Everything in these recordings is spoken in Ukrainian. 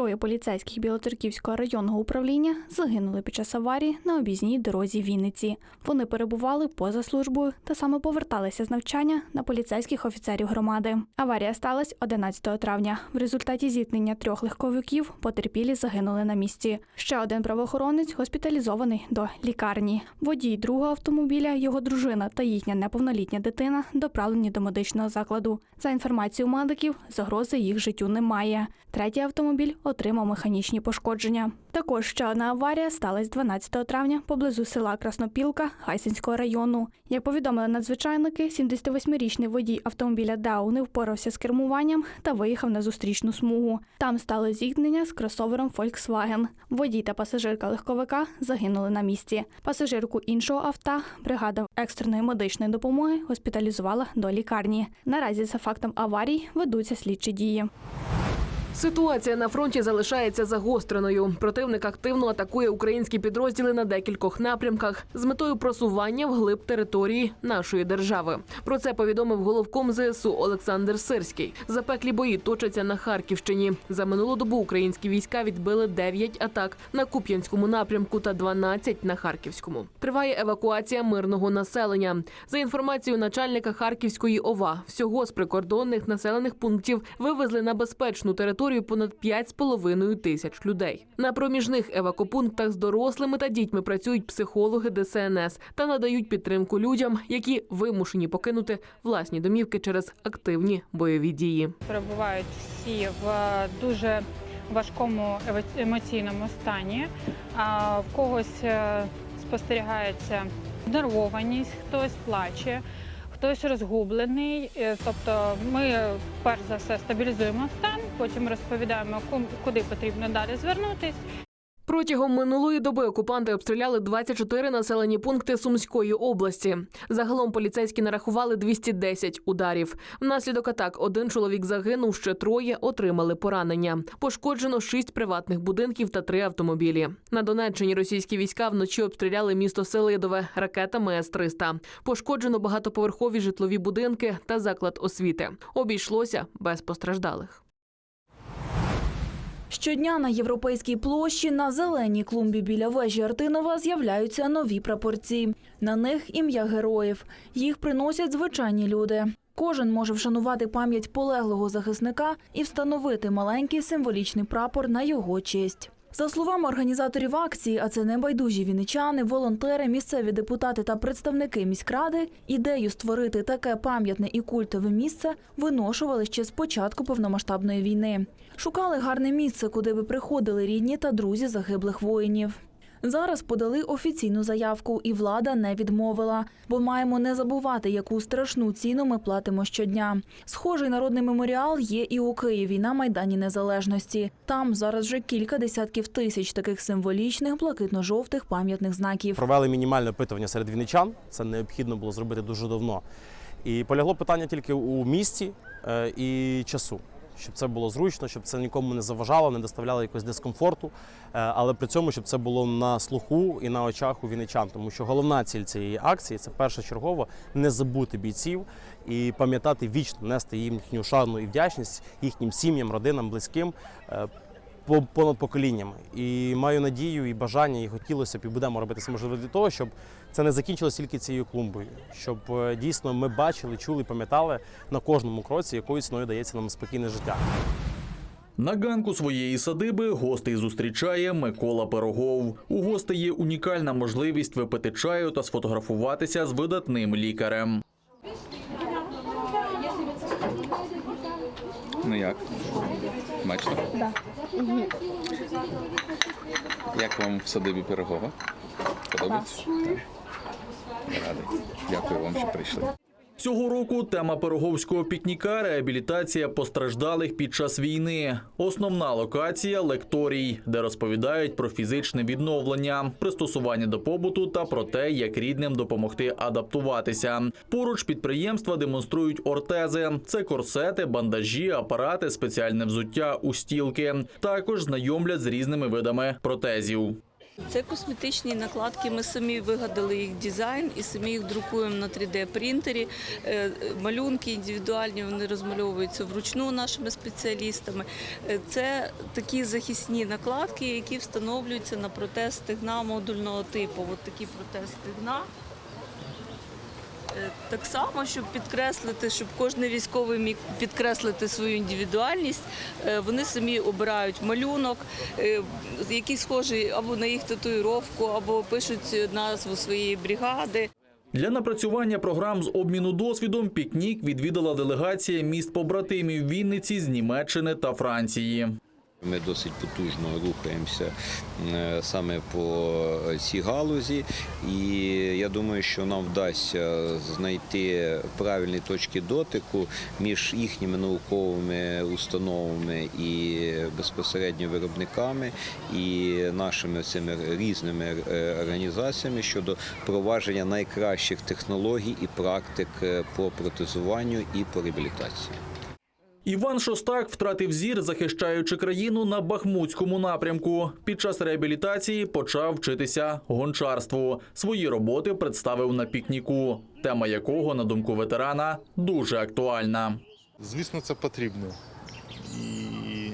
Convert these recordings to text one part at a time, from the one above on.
Троє поліцейських Білоцерківського районного управління загинули під час аварії на об'їзній дорозі Вінниці. Вони перебували поза службою та саме поверталися з навчання на поліцейських офіцерів громади. Аварія сталася 11 травня. В результаті зіткнення трьох легковиків потерпілі загинули на місці. Ще один правоохоронець госпіталізований до лікарні. Водій другого автомобіля, його дружина та їхня неповнолітня дитина доправлені до медичного закладу. За інформацією медиків, загрози їх життю немає. Третій автомобіль отримав механічні пошкодження. Також ще одна аварія сталася 12 травня поблизу села Краснопілка Гайсинського району. Як повідомили надзвичайники, 78-річний водій автомобіля Дау не впорався з кермуванням та виїхав на зустрічну смугу. Там стало зіткнення з кросовером Volkswagen. Водій та пасажирка легковика загинули на місці. Пасажирку іншого авто бригада екстреної медичної допомоги госпіталізувала до лікарні. Наразі за фактом аварій ведуться слідчі дії. Ситуація на фронті залишається загостреною. Противник активно атакує українські підрозділи на декількох напрямках з метою просування вглиб території нашої держави. Про це повідомив головком ЗСУ Олександр Сирський. Запеклі бої точаться на Харківщині. За минулу добу українські війська відбили 9 атак на Куп'янському напрямку та 12 на Харківському. Триває евакуація мирного населення. За інформацією начальника Харківської ОВА, всього з прикордонних населених пунктів вивезли на безпечну територію понад 5,5 тисяч людей. На проміжних евакопунктах з дорослими та дітьми працюють психологи ДСНС та надають підтримку людям, які вимушені покинути власні домівки через активні бойові дії. перебувають всі в дуже важкому емоційному стані. В когось е, спостерігається нервованість, хтось плаче, хтось розгублений. Е, Тобто ми перш за все стабілізуємо стан, потім розповідаємо, куди потрібно далі звернутись. Протягом минулої доби окупанти обстріляли 24 населені пункти Сумської області. Загалом поліцейські нарахували 210 ударів. Внаслідок атак один чоловік загинув, ще троє отримали поранення. Пошкоджено шість приватних будинків та три автомобілі. На Донеччині російські війська вночі обстріляли місто Селидове ракетами С-300. Пошкоджено багатоповерхові житлові будинки та заклад освіти. Обійшлося без постраждалих. Щодня на європейській площі на зеленій клумбі біля вежі Артинова з'являються нові прапорці. На них ім'я героїв. Їх приносять звичайні люди. Кожен може вшанувати пам'ять полеглого захисника і встановити маленький символічний прапор на його честь. За словами організаторів акції, а це небайдужі віничани, волонтери, місцеві депутати та представники міськради, ідею створити таке пам'ятне і культове місце виношували ще з початку повномасштабної війни. Шукали гарне місце, куди би приходили рідні та друзі загиблих воїнів. Зараз подали офіційну заявку, і влада не відмовила, бо маємо не забувати, яку страшну ціну ми платимо щодня. Схожий народний меморіал є і у Києві на майдані Незалежності. Там зараз вже кілька десятків тисяч таких символічних блакитно-жовтих пам'ятних знаків. Провели мінімальне опитування серед вінничан. Це необхідно було зробити дуже давно. І полягло питання тільки у місті е, і часу. Щоб це було зручно, щоб це нікому не заважало, не доставляло якогось дискомфорту, е, але при цьому, щоб це було на слуху і на очах у вінничан. Тому що головна ціль цієї акції це першочергово не забути бійців і пам'ятати вічно, нести їм їхню шану і вдячність їхнім сім'ям, родинам, близьким. По- понад поколіннями. І маю надію і бажання, і хотілося б, і будемо робити все можливе для того, щоб це не закінчилося тільки цією клумбою. Щоб е, дійсно ми бачили, чули, пам'ятали на кожному кроці, якою ціною дається нам спокійне життя. На ганку своєї садиби гостей зустрічає Микола Пирогов. У гостей є унікальна можливість випити чаю та сфотографуватися з видатним лікарем. Ну як? Смачно? Да. Як вам в садибі Пирогова? Подобається? Так. Радий. Дякую вам, що прийшли. Цього року тема пироговського пікніка реабілітація постраждалих під час війни. Основна локація лекторій, де розповідають про фізичне відновлення, пристосування до побуту та про те, як рідним допомогти адаптуватися. Поруч підприємства демонструють ортези. Це корсети, бандажі, апарати, спеціальне взуття, устілки. Також знайомлять з різними видами протезів. Це косметичні накладки. Ми самі вигадали їх дизайн і самі їх друкуємо на 3D-принтері. Е, Малюнки індивідуальні вони розмальовуються вручну нашими спеціалістами. Е, Це такі захисні накладки, які встановлюються на протез стигна модульного типу. От такі протез стегна. Е, Так само, щоб підкреслити, щоб кожен військовий міг підкреслити свою індивідуальність, е, вони самі обирають малюнок, е, який схожий або на їх татуїровку, або пишуть назву своєї бригади. Для напрацювання програм з обміну досвідом пікнік відвідала делегація міст побратимів Вінниці з Німеччини та Франції. Ми досить потужно рухаємося е, саме по цій галузі, і я думаю, що нам вдасться знайти правильні точки дотику між їхніми науковими установами і безпосередньо виробниками і нашими цими різними е, організаціями щодо провадження найкращих технологій і практик е, по протезуванню і по реабілітації. Іван Шостак втратив зір, захищаючи країну на Бахмутському напрямку. Під час реабілітації почав вчитися гончарству. Свої роботи представив на пікніку, тема якого, на думку ветерана, дуже актуальна. Звісно, це потрібно. І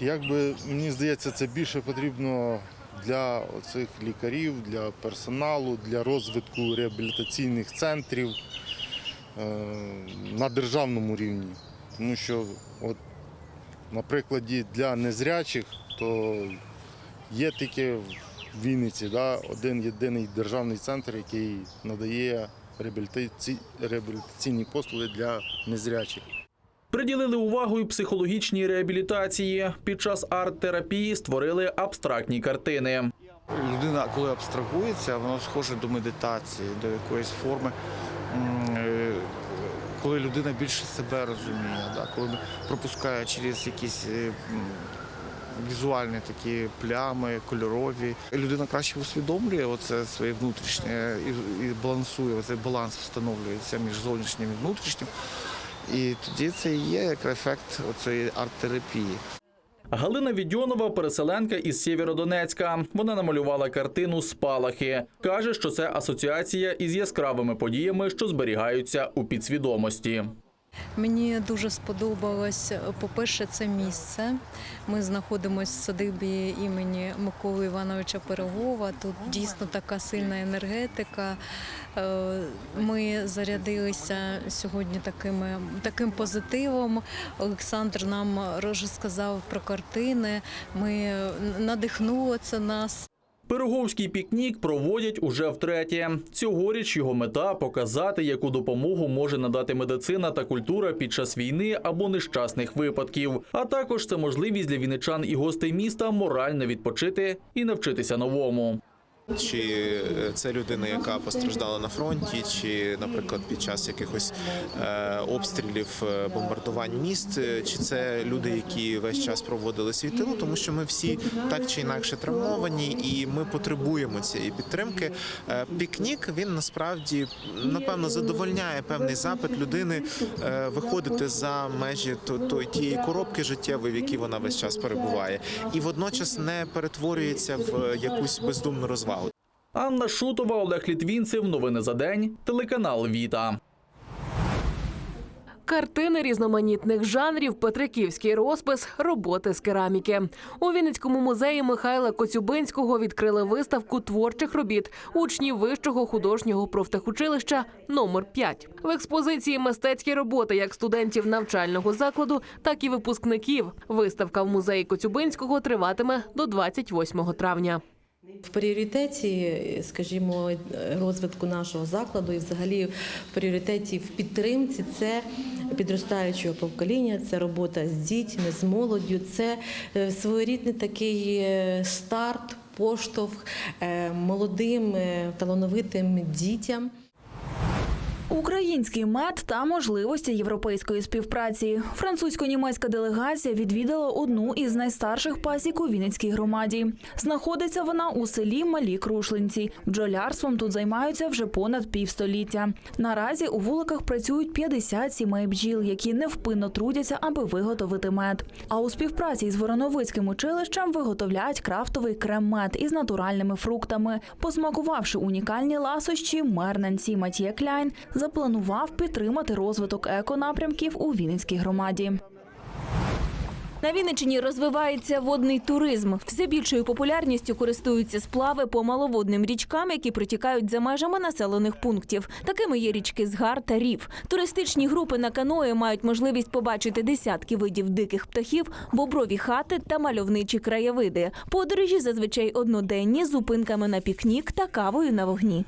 якби мені здається, це більше потрібно для цих лікарів, для персоналу, для розвитку реабілітаційних центрів на державному рівні. Тому що, от, на прикладі для незрячих, то є тільки в Вінниці да, один єдиний державний центр, який надає реабілітаційні послуги для незрячих. Приділили увагу і психологічній реабілітації. Під час арт-терапії створили абстрактні картини. Людина, коли абстрагується, воно схоже до медитації, до якоїсь форми. Е, Коли людина більше себе розуміє, да, коли пропускає через якісь е, візуальні такі плями, кольорові. Людина краще усвідомлює оце своє внутрішнє і, і балансує, оцей баланс встановлюється між зовнішнім і внутрішнім. І тоді це і є як ефект цієї арт-терапії. Галина Відьонова – переселенка із Сєвєродонецька. Вона намалювала картину «Спалахи». Каже, що це асоціація із яскравими подіями, що зберігаються у підсвідомості. Мені дуже сподобалось, по-перше, це місце. Ми знаходимося в садибі імені Миколи Івановича Пирогова. Тут дійсно така сильна енергетика. Е, Ми зарядилися сьогодні такими, таким позитивом. Олександр нам розказав про картини. Ми надихнуло це нас. Пироговський пікнік проводять уже втретє. Цьогоріч його мета показати, яку допомогу може надати медицина та культура під час війни або нещасних випадків. А також це можливість для віничан і гостей міста морально відпочити і навчитися новому. Чи це людина, яка постраждала на фронті, чи, наприклад, під час якихось е, обстрілів, е, бомбардувань міст, е, чи це люди, які весь час проводили свій тилу, тому що ми всі так чи інакше травмовані, і ми потребуємо цієї підтримки. Е, Пікнік він насправді напевно задовольняє певний запит людини е, виходити за межі тієї коробки життєвої, в якій вона весь час перебуває, і водночас не перетворюється в якусь бездумну розвагу. Анна Шутова, Олег Літвінцев. Новини за день. Телеканал Віта. Картини різноманітних жанрів, петриківський розпис, роботи з кераміки. У Вінницькому музеї Михайла Коцюбинського відкрили виставку творчих робіт учнів вищого художнього профтехучилища номер 5 В експозиції мистецькі роботи як студентів навчального закладу, так і випускників. Виставка в музеї Коцюбинського триватиме до 28 травня. В пріоритеті, скажімо, розвитку нашого закладу і взагалі в пріоритеті в підтримці це підростаючого покоління, це робота з дітьми, з молоддю, це е, своєрідний такий е, старт, поштовх е, молодим талановитим дітям. Український мед та можливості європейської співпраці. Французько-німецька делегація відвідала одну із найстарших пасік у Вінницькій громаді. Знаходиться вона у селі Малі Крушлинці. Бджолярством тут займаються вже понад півстоліття. Наразі у вуликах працюють 50 сімей бджіл, які невпинно трудяться, аби виготовити мед. А у співпраці з Вороновицьким училищем виготовляють крафтовий крем-мед із натуральними фруктами. Посмакувавши унікальні ласощі, мер Нансі Матьє Кляйн запланував підтримати розвиток еконапрямків у Вінницькій громаді. На Вінниччині розвивається водний туризм. Все більшою популярністю користуються сплави по маловодним річкам, які протікають за межами населених пунктів. Такими є річки Згар та Рів. Туристичні групи на каное мають можливість побачити десятки видів диких птахів, боброві хати та мальовничі краєвиди. Подорожі зазвичай одноденні з зупинками на пікнік та кавою на вогні.